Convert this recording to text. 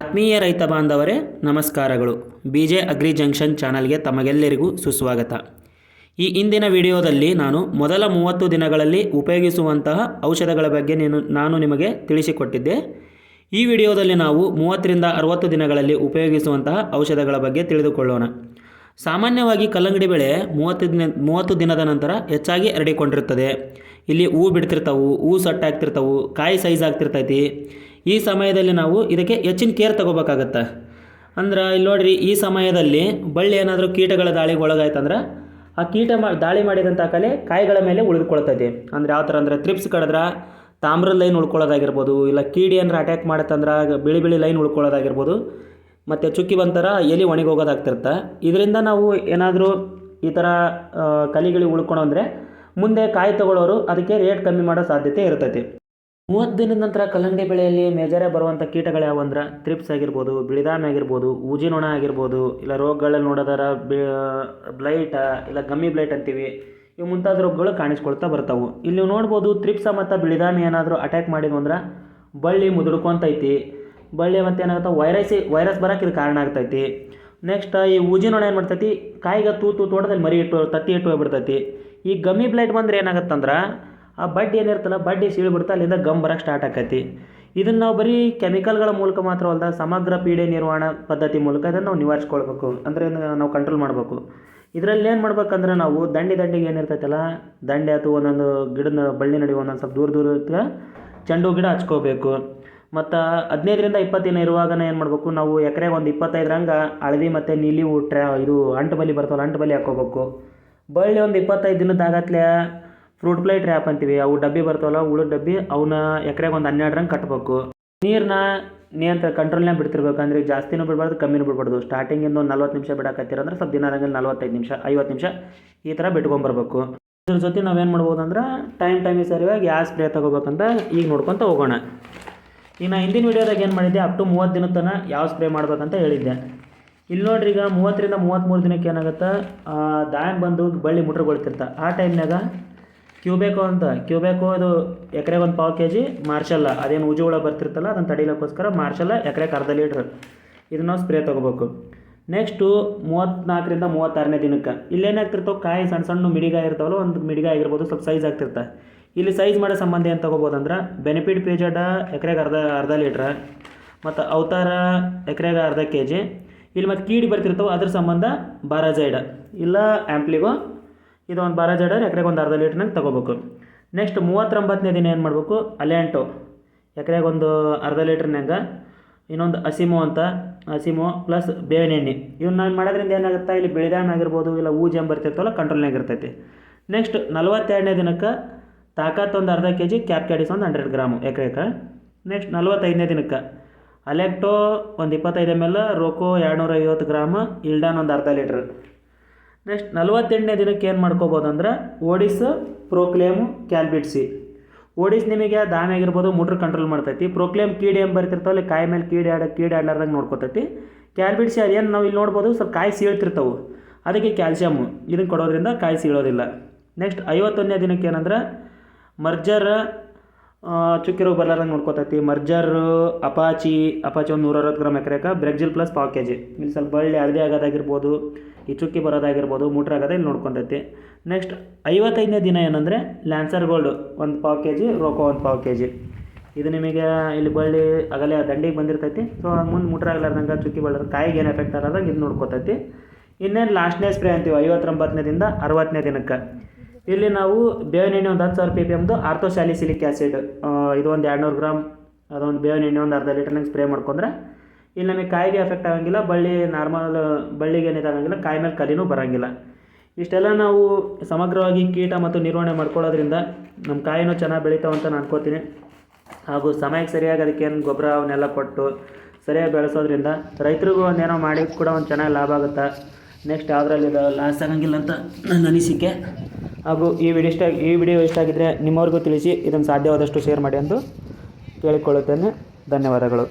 ಆತ್ಮೀಯ ರೈತ ಬಾಂಧವರೇ, ನಮಸ್ಕಾರಗಳು. ಬಿ ಜೆ ಅಗ್ರಿ ಜಂಕ್ಷನ್ ಚಾನಲ್ಗೆ ತಮಗೆಲ್ಲರಿಗೂ ಸುಸ್ವಾಗತ. ಈ ಇಂದಿನ ವಿಡಿಯೋದಲ್ಲಿ ನಾನು ಮೊದಲ ಮೂವತ್ತು ದಿನಗಳಲ್ಲಿ ಉಪಯೋಗಿಸುವಂತಹ ಔಷಧಗಳ ಬಗ್ಗೆ ನೀನು, ನಾನು ನಿಮಗೆ ತಿಳಿಸಿಕೊಟ್ಟಿದ್ದೆ. ಈ ವಿಡಿಯೋದಲ್ಲಿ ನಾವು ಮೂವತ್ತರಿಂದ ಅರವತ್ತು ದಿನಗಳಲ್ಲಿ ಉಪಯೋಗಿಸುವಂತಹ ಔಷಧಗಳ ಬಗ್ಗೆ ತಿಳಿದುಕೊಳ್ಳೋಣ. ಸಾಮಾನ್ಯವಾಗಿ ಕಲ್ಲಂಗಡಿ ಬೆಳೆ ಮೂವತ್ತು ದಿನ, ಮೂವತ್ತು ದಿನದ ನಂತರ ಹೆಚ್ಚಾಗಿ ಹರಡಿಕೊಂಡಿರ್ತದೆ. ಇಲ್ಲಿ ಹೂ ಬಿಡ್ತಿರ್ತವೆ, ಹೂ ಸಟ್ಟಾಗ್ತಿರ್ತವೆ, ಕಾಯಿ ಸೈಜ್ ಆಗ್ತಿರ್ತೈತಿ. ಈ ಸಮಯದಲ್ಲಿ ನಾವು ಇದಕ್ಕೆ ಹೆಚ್ಚಿನ ಕೇರ್ ತಗೋಬೇಕಾಗತ್ತೆ. ಅಂದ್ರೆ ಇಲ್ಲಿ ನೋಡ್ರಿ, ಈ ಸಮಯದಲ್ಲಿ ಬಳ್ಳಿ ಏನಾದರೂ ಕೀಟಗಳ ದಾಳಿಗೆ ಒಳಗಾಯ್ತಂದ್ರೆ ಆ ಕೀಟ ಮಾ, ದಾಳಿ ಮಾಡಿದಂಥ ಕಲೆ ಕಾಯಿಗಳ ಮೇಲೆ ಉಳಿದುಕೊಳ್ತೈತಿ ಅಂದ್ರೆ ಯಾವ ಥರ ಅಂದರೆ ತ್ರಿಪ್ಸ್ ಕಡಿದ್ರೆ ತಾಮ್ರದ ಲೈನ್ ಉಳ್ಕೊಳ್ಳೋದಾಗಿರ್ಬೋದು, ಇಲ್ಲ ಕೀಡಿ ಏನಾರ ಅಟ್ಯಾಕ್ ಮಾಡತ್ತಂದ್ರೆ ಬಿಳಿ ಬಿಳಿ ಲೈನ್ ಉಳ್ಕೊಳ್ಳೋದಾಗಿರ್ಬೋದು, ಮತ್ತು ಚುಕ್ಕಿ ಬಂತರ ಎಲೆ ಒಣಗಿ ಹೋಗೋದಾಗ್ತಿರುತ್ತೆ. ಇದರಿಂದ ನಾವು ಏನಾದರೂ ಈ ಥರ ಕಲಿಗಳಿಗೆ ಉಳ್ಕೊಳೋ ಅಂದರೆ ಮುಂದೆ ಕಾಯಿ ತಗೊಳ್ಳೋರು ಅದಕ್ಕೆ ರೇಟ್ ಕಮ್ಮಿ ಮಾಡೋ ಸಾಧ್ಯತೆ ಇರ್ತೈತಿ. ಮೂವತ್ತು ದಿನದ ನಂತರ ಕಲ್ಲಂಗಡಿ ಬೆಳೆಯಲ್ಲಿ ಮೇಜರೆ ಬರುವಂಥ ಕೀಟಗಳು ಯಾವ ಅಂದ್ರೆ ತ್ರಿಪ್ಸ್ ಆಗಿರ್ಬೋದು ಬಿಳಿದಾಮೆ ಆಗಿರ್ಬೋದು ಊಜಿನೊಣ ಆಗಿರ್ಬೋದು, ಇಲ್ಲ ರೋಗಗಳಲ್ಲಿ ನೋಡೋದಾರ ಬಿ ಬ್ಲೈಟ ಇಲ್ಲ ಗಮ್ಮಿ ಬ್ಲೈಟ್ ಅಂತೀವಿ, ಇವು ಮುಂತಾದ ರೋಗಗಳು ಕಾಣಿಸ್ಕೊಳ್ತಾ ಬರ್ತಾವೆ. ಇಲ್ಲಿ ನೀವು ನೋಡ್ಬೋದು ತ್ರಿಪ್ಸ ಮತ್ತು ಬಿಳಿದಾಮಿ ಏನಾದರೂ ಅಟ್ಯಾಕ್ ಮಾಡಿದ್ವು ಅಂದ್ರೆ ಬಳ್ಳಿ ಮುದುಡ್ಕೊಂತೈತಿ. ಬಳ್ಳಿ ಮತ್ತು ಏನಾಗುತ್ತೆ ವೈರಸ್ ವೈರಸ್ ಬರೋಕೆ ಇದು ಕಾರಣ ಆಗ್ತೈತಿ. ನೆಕ್ಸ್ಟ್ ಈ ಊಜಿನೊಣ ಏನು ಮಾಡ್ತೈತಿ? ಕಾಯಿಗೆ ತೂತು ತೋಟದಲ್ಲಿ ಮರಿ ಇಟ್ಟು, ತತ್ತಿ ಇಟ್ಟು ಹೋಗ್ಬಿಡ್ತೈತಿ. ಈ ಗಮ್ಮಿ ಬ್ಲೈಟ್ ಬಂದ್ರೆ ಏನಾಗುತ್ತಂದ್ರೆ ಆ ಬಡ್ಡಿ ಏನಿರ್ತಲ್ಲ, ಬಡ್ಡಿ ಸೀಳ್ಬಿಡ್ತಾ ಅಲ್ಲಿಂದ ಗಮ್ ಬರೋಕ್ಕೆ ಸ್ಟಾರ್ಟ್ ಆಕೈತಿ. ಇದನ್ನು ನಾವು ಬರೀ ಕೆಮಿಕಲ್ಗಳ ಮೂಲಕ ಮಾತ್ರ ಸಮಗ್ರ ಪೀಡೆ ನಿರ್ವಹಣಾ ಪದ್ಧತಿ ಮೂಲಕ ಇದನ್ನು ನಾವು ನಿವಾರಿಸ್ಕೊಳ್ಬೇಕು. ಅಂದರೆ ನಾವು ಕಂಟ್ರೋಲ್ ಮಾಡಬೇಕು. ಇದರಲ್ಲಿ ಏನು ಮಾಡ್ಬೇಕಂದ್ರೆ ನಾವು ದಂಡಿ ದಂಡಿಗೆ ಏನಿರ್ತೈತಲ್ಲ, ದಂಡೆ ಅಥವಾ ಒಂದೊಂದು ಗಿಡದ ಬಳ್ಳಿ ನಡುವೆ ಒಂದೊಂದು ಸ್ವಲ್ಪ ದೂರ ದೂರ ಚೆಂಡು ಗಿಡ ಹಚ್ಕೋಬೇಕು. ಮತ್ತು ಹದಿನೈದರಿಂದ ಇಪ್ಪತ್ತಿನ ಇರುವಾಗನೇ ಏನು ಮಾಡಬೇಕು, ನಾವು ಎಕರೆಗೆ ಒಂದು ಇಪ್ಪತ್ತೈದರಂಗೆ ಹಳದಿ ಮತ್ತು ನೀಲಿ ಟ್ರ್ಯಾ ಇದು ಅಂಟು ಬಲಿ ಬರ್ತವಲ್ಲ, ಅಂಟು ಬಲಿ ಹಾಕ್ಕೋಬೇಕು. ಬಳ್ಳಿ ಒಂದು ಇಪ್ಪತ್ತೈದು ದಿನದಾಗತ್ಲೆ ಫ್ರೂಟ್ ಫ್ಲೈ ಟ್ರ್ಯಾಪ್ ಅಂತೀವಿ, ಅವು ಡಬ್ಬಿ ಬರ್ತಾವಲ್ಲ ಉಳಿದ ಡಬ್ಬಿ ಅವನ್ನ ಎಕರೆಗೆ ಒಂದು ಹನ್ನೆರಡರಂಗೆ ಕಟ್ಟಬೇಕು ನೀರನ್ನ ನಿಯಂತ್ರ ಕಂಟ್ರೋಲ್ನಾಗ ಬಿಡ್ತಿರ್ಬೇಕು ಅಂದ್ರೆ ಜಾಸ್ತಿನೂ ಬಿಡಬಾರ್ದು, ಕಮ್ಮಿನೂ ಬಿಡಬಾರ್ದು. ಸ್ಟಾರ್ಟಿಂಗಿಂದ ಒಂದು ನಲ್ವತ್ತು ನಿಮಿಷ ಬಿಡಕತ್ತೀರ ಅಂದ್ರೆ ಸ್ವಲ್ಪ ದಿನ ಆದಂಗೆ ನಲ್ವತ್ತೈದು ನಿಮಿಷ, ಐವತ್ತು ನಿಮಿಷ ಈ ಥರ ಬಿಟ್ಕೊಂಬರ್ಬೇಕು. ಇದ್ರ ಜೊತೆ ನಾವೇನು ಮಾಡ್ಬೋದು ಅಂದ್ರೆ ಟೈಮ್ ಟೈಮಿಗೆ ಸರಿಯಾಗಿ ಯಾವ ಸ್ಪ್ರೇ ತೊಗೋಬೇಕಂತ ಈಗ ನೋಡ್ಕೊತ ಹೋಗೋಣ. ಈಗ ನಾ ಹಿಂದಿನ ವೀಡಿಯೋದಾಗ ಏನು ಮಾಡಿದ್ದೆ ಅಪ್ ಟು ಮೂವತ್ತು ದಿನದ ತನಕ ಯಾವ ಸ್ಪ್ರೇ ಮಾಡಬೇಕಂತ ಹೇಳಿದ್ದೆ. ಇಲ್ಲಿ ನೋಡ್ರಿ ಈಗ ಮೂವತ್ತರಿಂದ ಮೂವತ್ತ್ಮೂರು ದಿನಕ್ಕೆ ಏನಾಗುತ್ತೆ ದಾಯಂ ಬಂದು ಬಳ್ಳಿ ಮುಟ್ರಗೊಳ್ತಿರ್ತ. ಆ ಟೈಮ್ನಾಗ ಕ್ಯೂಬೇಕೋ ಅಂತ, ಕ್ಯೂಬೇಕೋ ಇದು ಎಕರೆಗೆ ಒಂದು ಪಾವು ಕೆ ಜಿ ಮಾರ್ಷಲ್ಲ ಅದೇನು ಉಜು ಹುಳ ಬರ್ತಿರ್ತಲ್ಲ ಅದನ್ನು ತಡಿಲಕ್ಕೋಸ್ಕರ ಮಾರ್ಷಲ್ಲ ಎಕರೆಗೆ ಅರ್ಧ ಲೀಟ್ರ್ ಇದನ್ನ ನಾವು ಸ್ಪ್ರೇ ತೊಗೋಬೇಕು. ನೆಕ್ಸ್ಟು ಮೂವತ್ತ್ನಾಲ್ಕರಿಂದ ಮೂವತ್ತಾರನೇ ದಿನಕ್ಕೆ. ಇಲ್ಲೇನಾಗ್ತಿರ್ತಾವೆ ಕಾಯಿ ಸಣ್ಣ ಸಣ್ಣ ಮಿಡಿಗಾಯಿ ಇರ್ತಾವಲ್ಲ, ಒಂದು ಮಿಡಿಗಾಯಿ ಆಗಿರ್ಬೋದು, ಸ್ವಲ್ಪ ಸೈಜ್ ಆಗ್ತಿರ್ತ. ಇಲ್ಲಿ ಸೈಜ್ ಮಾಡೋ ಸಂಬಂಧ ಏನು ತೊಗೋಬೋದಂದ್ರೆ ಬೆನಿಫಿಟ್ ಪೇಜಡ ಎಕರೆಗೆ ಅರ್ಧ ಅರ್ಧ ಲೀಟ್ರ ಮತ್ತು ಅವತಾರ ಎಕರೆಗೆ ಅರ್ಧ ಕೆ ಜಿ ಇಲ್ಲಿ ಮತ್ತು ಕೀಡಿ ಬರ್ತಿರ್ತಾವೆ, ಅದ್ರ ಸಂಬಂಧ ಬಾರಾಜೈಡ ಇಲ್ಲ ಆ್ಯಂಪ್ಲಿಗೋ ಇದು ಒಂದು ಬಾರಾಜೈಡ ಎಕರೆಗೆ ಒಂದು ಅರ್ಧ ಲೀಟ್ರ್ನಾಗ ತೊಗೋಬೇಕು. ನೆಕ್ಸ್ಟ್ ಮೂವತ್ತೊಂಬತ್ತನೇ ದಿನ ಏನು ಮಾಡಬೇಕು? ಅಲ್ಯಾಂಟೋ ಎಕರೆಗೆ ಒಂದು ಅರ್ಧ ಲೀಟ್ರ್ನಾಗ ಇನ್ನೊಂದು ಹಸಿಮೋ ಅಂತ, ಹಸಿಮೋ ಪ್ಲಸ್ ಬೇವಿನ ಎಣ್ಣೆ ಇವನ್ನ ಮಾಡೋದ್ರಿಂದ ಏನಾಗುತ್ತೆ? ಇಲ್ಲಿ ಬಿಳಿದಾನ ಆಗಿರ್ಬೋದು, ಇಲ್ಲ ಊಜ್ ಬರ್ತಿರ್ತವಲ್ಲ ಕಂಟ್ರೋಲ್ನಾಗ ಇರ್ತೈತಿ. ನೆಕ್ಸ್ಟ್ ನಲವತ್ತೆರಡನೇ ದಿನಕ್ಕೆ ತಾಕತ್ ಒಂದು ಅರ್ಧ ಕೆ ಜಿ ಕ್ಯಾಪ್ ಕ್ಯಾಡಿಸ್ ಒಂದು ಹಂಡ್ರೆಡ್ ಗ್ರಾಮು ಎಕರೆಗೆ ನೆಕ್ಸ್ಟ್ ನಲವತ್ತೈದನೇ ದಿನಕ್ಕೆ ಅಲೆಕ್ಟೋ ಒಂದು ಇಪ್ಪತ್ತೈದು ಎಂ ಎಲ್ ರೋಕೋ ಎರಡುನೂರ ಐವತ್ತು ಗ್ರಾಮ್, ಇಲ್ಡಾನ್ ಒಂದು ಅರ್ಧ ಲೀಟ್ರ್. ನೆಕ್ಸ್ಟ್ ನಲವತ್ತೆಂಟನೇ ದಿನಕ್ಕೆ ಏನು ಮಾಡ್ಕೋಬೋದು ಅಂದ್ರೆ ಓಡಿಸ್ ಪ್ರೋಕ್ಲೇಮು ಕ್ಯಾಲ್ಬಿಟ್ಸಿ ಓಡಿಸ್ ನಿಮಗೆ ದಾಮಿ ಆಗಿರ್ಬೋದು ಮುಟ್ರ್ ಕಂಟ್ರೋಲ್ ಮಾಡ್ತೈತಿ. ಪ್ರೋಕ್ಲೇಮ್ ಕೀಡೆ ಏನು ಬರ್ತಿರ್ತಾವಲ್ಲ ಕಾಯಿ ಮೇಲೆ ಕೀಡೆ ಆಡ ಕೀಡೆ ಆಡ್ಲಾರ್ದಂಗೆ ನೋಡ್ಕೊತೈತಿ. ಕ್ಯಾಲ್ಬಿಟ್ಸಿ ಅದೇನು ನಾವು ಇಲ್ಲಿ ನೋಡ್ಬೋದು, ಸ್ವಲ್ಪ ಕಾಯಿ ಸೀಳ್ತಿರ್ತಾವೆ. ಅದಕ್ಕೆ ಕ್ಯಾಲ್ಸಿಯಮ್ಮು ಇದನ್ನು ಕೊಡೋದ್ರಿಂದ ಕಾಯಿ ಸೀಳೋದಿಲ್ಲ. ನೆಕ್ಸ್ಟ್ ಐವತ್ತೊಂದನೇ ದಿನಕ್ಕೆ ಏನಂದ್ರೆ ಮರ್ಜರ್ ಚುಕ್ಕಿ ರೋಗ ಬರ್ಲಾರ್ದಂಗೆ ನೋಡ್ಕೊತೈತಿ. ಮರ್ಜರ್ ಅಪಾಚಿ ಅಪಾಚಿ ಒಂದು ನೂರ ಅರವತ್ತು ಗ್ರಾಮ್ ಎಕರೆಕ ಬ್ರೆಕ್ಜಿಲ್ ಪ್ಲಸ್ ಪಾವ್ ಕೆ ಜಿ ಇಲ್ಲಿ ಸ್ವಲ್ಪ ಬಳ್ಳಿ ಹಳದಿ ಆಗೋದಾಗಿರ್ಬೋದು. ಈ ಚುಕ್ಕಿ ಬರೋದಾಗಿರ್ಬೋದು ಮೂಟ್ರ್ ಆಗೋದು ಇಲ್ಲಿ ನೋಡ್ಕೊತೈತಿ ನೆಕ್ಸ್ಟ್ ಐವತ್ತೈದನೇ ದಿನ ಏನಂದರೆ ಲ್ಯಾನ್ಸರ್ ಗೋಲ್ಡ್ ಒಂದು ಪಾವು ಕೆ ಜಿ ರೋಕೋ ಒಂದು ಪಾವ್ ಕೆ ಜಿ ಇದು ನಿಮಗೆ ಇಲ್ಲಿ ಬಳ್ಳಿ ಆಗಲೇ ದಂಡಿಗೆ ಬಂದಿರ್ತೈತಿ. ಸೊ ಮುಂದೆ ಮೂಟ್ರ್ ಆಗಲಾರ್ದಂಗೆ ಚುಕ್ಕಿ ಬಳ್ಳಾರ ಕಾಯಿಗೆ ಏನು ಎಫೆಕ್ಟ್ ಆಗೋದಂಗೆ ಇದು ನೋಡ್ಕೊತೈತಿ. ಇನ್ನೇನು ಲಾಸ್ಟ್ನೇ ಸ್ಪ್ರೇ ಅಂತೀವಿ ಐವತ್ತೊಂಬತ್ತನೇದಿಂದ ಅರವತ್ತನೇ ದಿನಕ್ಕೆ. ಇಲ್ಲಿ ನಾವು ಬೇವಿನ ಎಣ್ಣೆ ಒಂದು ಹತ್ತು ಸಾವಿರ ಪಿ ಪಿ ಎಮ್ದು ಆರ್ಥೋಸ್ಯಾಲಿಸಿಲಿಕ್ ಆ್ಯಸಿಡ್ ಇದು ಒಂದು ಎರಡುನೂರು ಗ್ರಾಮ್, ಅದೊಂದು ಬೇವಿನ ಎಣ್ಣೆ ಒಂದು ಅರ್ಧ ಲೀಟರ್ನಾಗ ಸ್ಪ್ರೇ ಮಾಡ್ಕೊಂಡ್ರೆ ಇಲ್ಲಿ ನಮಗೆ ಕಾಯಿಗೆ ಎಫೆಕ್ಟ್ ಆಗಂಗಿಲ್ಲ, ಬಳ್ಳಿ ನಾರ್ಮಲ್ ಬಳ್ಳಿಗೆ ಏನಿದಾಗಂಗಿಲ್ಲ ಕಾಯಿ ಮೇಲೆ ಕಲಿನೂ ಬರೋಂಗಿಲ್ಲ. ಇಷ್ಟೆಲ್ಲ ನಾವು ಸಮಗ್ರವಾಗಿ ಕೀಟ ಮತ್ತು ನಿರ್ವಹಣೆ ಮಾಡ್ಕೊಳ್ಳೋದ್ರಿಂದ ನಮ್ಮ ಕಾಯಿನೂ ಚೆನ್ನಾಗಿ ಬೆಳಿತಾವೆ ಅಂತ ನಾನು ಅನ್ಕೋತೀನಿ. ಹಾಗೂ ಸಮಯಕ್ಕೆ ಸರಿಯಾಗಿ ಅದಕ್ಕೆ ಏನು ಗೊಬ್ಬರ ಅವನ್ನೆಲ್ಲ ಕೊಟ್ಟು ಸರಿಯಾಗಿ ಬೆಳೆಸೋದ್ರಿಂದ ರೈತರಿಗೂ ಒಂದೇನೋ ಮಾಡಿ ಕೂಡ ಒಂದು ಚೆನ್ನಾಗಿ ಲಾಭ ಆಗುತ್ತೆ? ನೆಕ್ಸ್ಟ್ ಯಾವುದ್ರಲ್ಲಿ ಲಾಸ್ ಆಗೋಂಗಿಲ್ಲ ಅಂತ ನನ್ನ ಅನಿಸಿಕೆ. ಹಾಗೂ ಈ ವಿಡಿಯೋ ಇಷ್ಟ ಈ ವಿಡಿಯೋ ಇಷ್ಟ ಆಗಿದ್ದರೆ ನಿಮ್ಮವ್ರಿಗೂ ತಿಳಿಸಿ ಇದನ್ನು ಸಾಧ್ಯವಾದಷ್ಟು ಶೇರ್ ಮಾಡಿ ಎಂದು ಕೇಳಿಕೊಳ್ಳುತ್ತೇನೆ. ಧನ್ಯವಾದಗಳು.